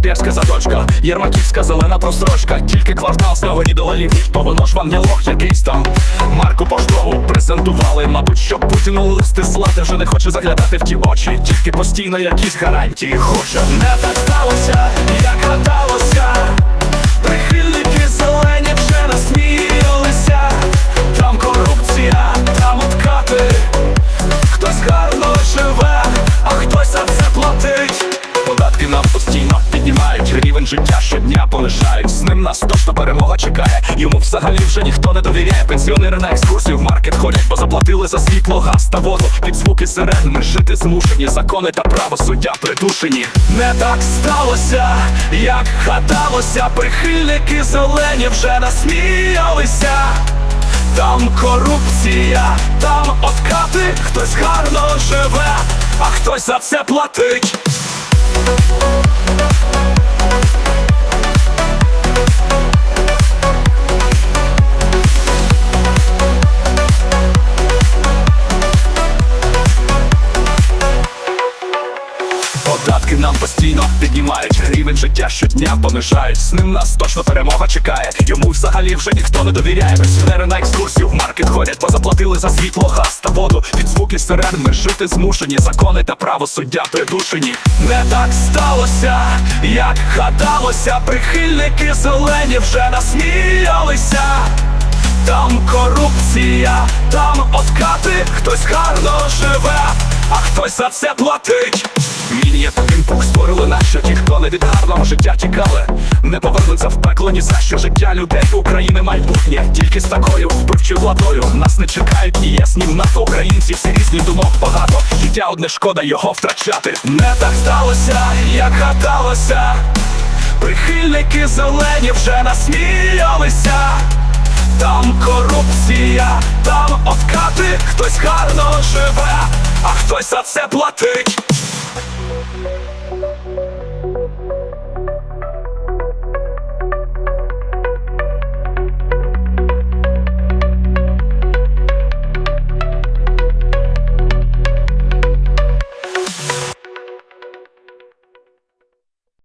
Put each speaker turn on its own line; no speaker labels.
Шопєрська заточка, Єрмаківська зелена просрочка, тільки квартал з до голів, то воно ж вам не лох якийсь там. Марку поштову презентували, мабуть, що Путіну листи слати вже не хоче заглядати в ті очі, тільки постійно якісь гарантії хоче. Не так сталося, життя щодня понижають. З ним нас точно перемога чекає. Йому взагалі вже ніхто не довіряє. Пенсіонери на екскурсію в маркет ходять, бо заплатили за світло, газ та воду. Під звуки сирен ми жити змушені. Закони та право суддя придушені. Не так сталося, як гадалося. Прихильники зелені вже насміялися. Там корупція, там откати, хтось гарно живе, а хтось за це платить. Податки нам постійно піднімають, рівень життя щодня понижають. З ним нас точно перемога чекає. Йому взагалі вже ніхто не довіряє. Пенсіонери на екскурсію в маркет ходять, бо заплатили за світло, газ та воду. Від звуки сирен ми жити змушені. Закони та право суддя придушені. Не так сталося, як гадалося. Прихильники зелені вже насміялися. Там корупція, там откати, хтось за це платить. Мінія та пінг створили наші ті, хто не від гарного життя тікали. Не повернуться в пекло ні за що життя людей України майбутнє. Тільки з такою вбивчою владою нас не чекають і ясні в НАТО українці, всі різні думок багато. Життя одне шкода його втрачати. Не так сталося, як гадалося. Прихильники зелені вже насміялися. Там корупція, там откати, хтось гарно живе, а хтось за це платить.